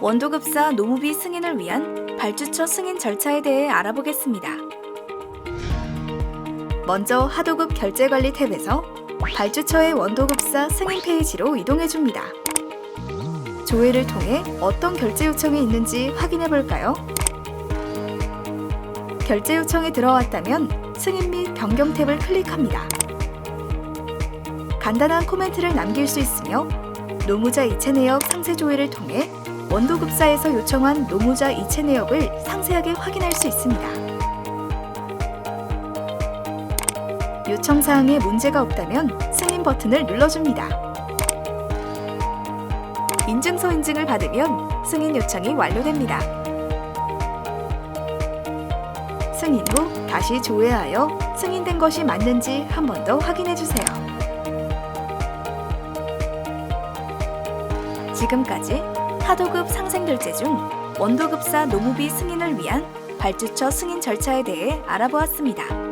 원도급사 노무비 승인을 위한 발주처 승인 절차에 대해 알아보겠습니다. 먼저 하도급 결제 관리 탭에서 발주처의 원도급사 승인 페이지로 이동해 줍니다. 조회를 통해 어떤 결제 요청이 있는지 확인해 볼까요? 결제 요청이 들어왔다면 승인 및 변경 탭을 클릭합니다. 간단한 코멘트를 남길 수 있으며 노무자 이체 내역 상세 조회를 통해 원도급사에서 요청한 노무자 이체 내역을 상세하게 확인할 수 있습니다. 요청 사항에 문제가 없다면 승인 버튼을 눌러줍니다. 인증서 인증을 받으면 승인 요청이 완료됩니다. 승인 후 다시 조회하여 승인된 것이 맞는지 한 번 더 확인해 주세요. 지금까지 하도급 상생결제 중 원도급사 노무비 승인을 위한 발주처 승인 절차에 대해 알아보았습니다.